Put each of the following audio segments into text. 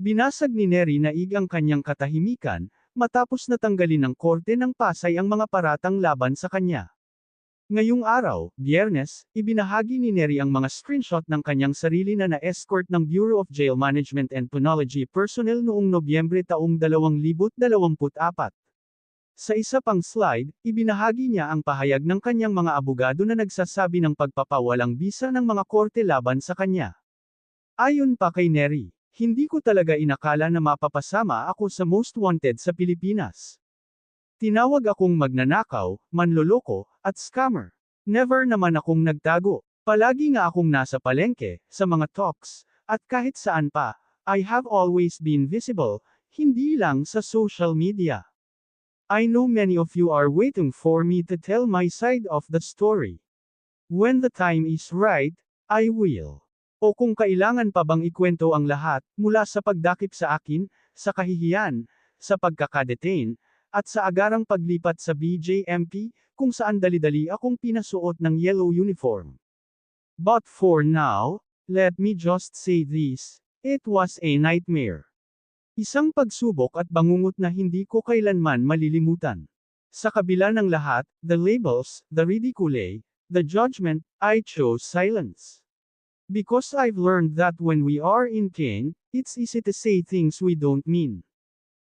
Binasag ni Neri naig ang kanyang katahimikan, matapos natanggalin ng korte ng Pasay ang mga paratang laban sa kanya. Ngayong araw, biyernes, ibinahagi ni Neri ang mga screenshot ng kanyang sarili na na-escort ng Bureau of Jail Management and Penology personnel noong Nobyembre taong 2024. Sa isa pang slide, ibinahagi niya ang pahayag ng kanyang mga abogado na nagsasabi ng pagpapawalang bisa ng mga korte laban sa kanya. Ayon pa kay Neri, hindi ko talaga inakala na mapapasama ako sa most wanted sa Pilipinas. Tinawag akong magnanakaw, manloloko, at scammer. Never naman akong nagtago. Palagi nga akong nasa palengke, sa mga talks, at kahit saan pa, I have always been visible, hindi lang sa social media. I know many of you are waiting for me to tell my side of the story. When the time is right, I will. O kung kailangan pa bang ikwento ang lahat, mula sa pagdakip sa akin, sa kahihiyan, sa pagkakadetain, at sa agarang paglipat sa BJMP, kung saan dali-dali akong pinasuot ng yellow uniform. But for now, let me just say this, it was a nightmare. Isang pagsubok at bangungot na hindi ko kailanman malilimutan. Sa kabila ng lahat, the labels, the ridicule, the judgment, I chose silence. Because I've learned that when we are in pain, it's easy to say things we don't mean.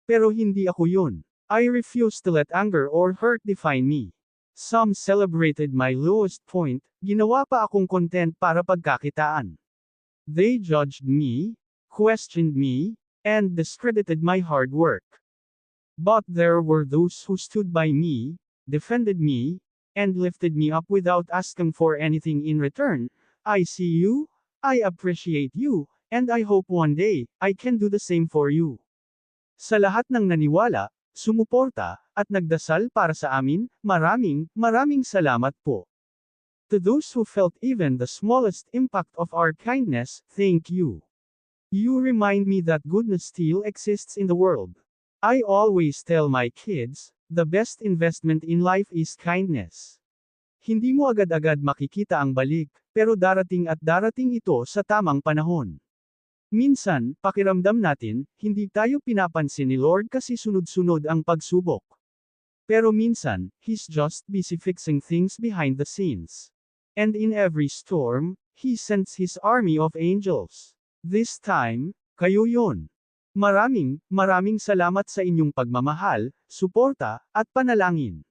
Pero hindi ako yun. I refuse to let anger or hurt define me. Some celebrated my lowest point, ginawa pa akong content para pagkakitaan. They judged me, questioned me, and discredited my hard work. But there were those who stood by me, defended me, and lifted me up without asking for anything in return. I see you, I appreciate you, and I hope one day, I can do the same for you. Sa lahat ng naniwala, sumuporta, at nagdasal para sa amin, maraming, maraming salamat po. To those who felt even the smallest impact of our kindness, thank you. You remind me that goodness still exists in the world. I always tell my kids, the best investment in life is kindness. Hindi mo agad-agad makikita ang balik, pero darating at darating ito sa tamang panahon. Minsan, pakiramdam natin, hindi tayo pinapansin ni Lord kasi sunod-sunod ang pagsubok. Pero minsan, He's just busy fixing things behind the scenes. And in every storm, He sends His army of angels. This time, kayo yon. Maraming, maraming salamat sa inyong pagmamahal, suporta, at panalangin.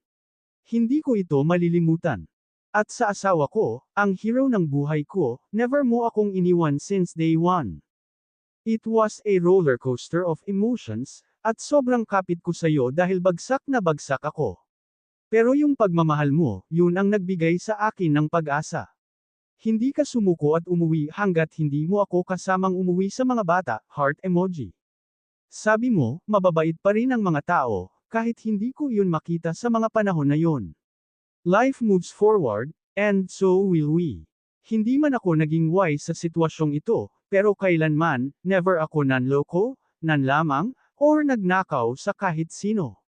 Hindi ko ito malilimutan. At sa asawa ko, ang hero ng buhay ko, never mo akong iniwan since day one. It was a roller coaster of emotions, at sobrang kapit ko sa'yo dahil bagsak na bagsak ako. Pero yung pagmamahal mo, yun ang nagbigay sa akin ng pag-asa. Hindi ka sumuko at umuwi hanggat hindi mo ako kasamang umuwi sa mga bata, heart emoji. Sabi mo, mababait pa rin ang mga tao, kahit hindi ko yun makita sa mga panahon na yun. Life moves forward, and so will we. Hindi man ako naging wise sa sitwasyong ito, pero kailanman, never ako nanloko, nanlamang, or nagnakaw sa kahit sino.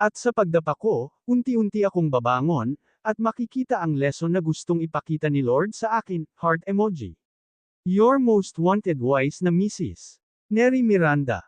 At sa pagdapa ko, unti-unti akong babangon, at makikita ang lesson na gustong ipakita ni Lord sa akin, heart emoji. Your most wanted wise na Mrs. Neri Miranda.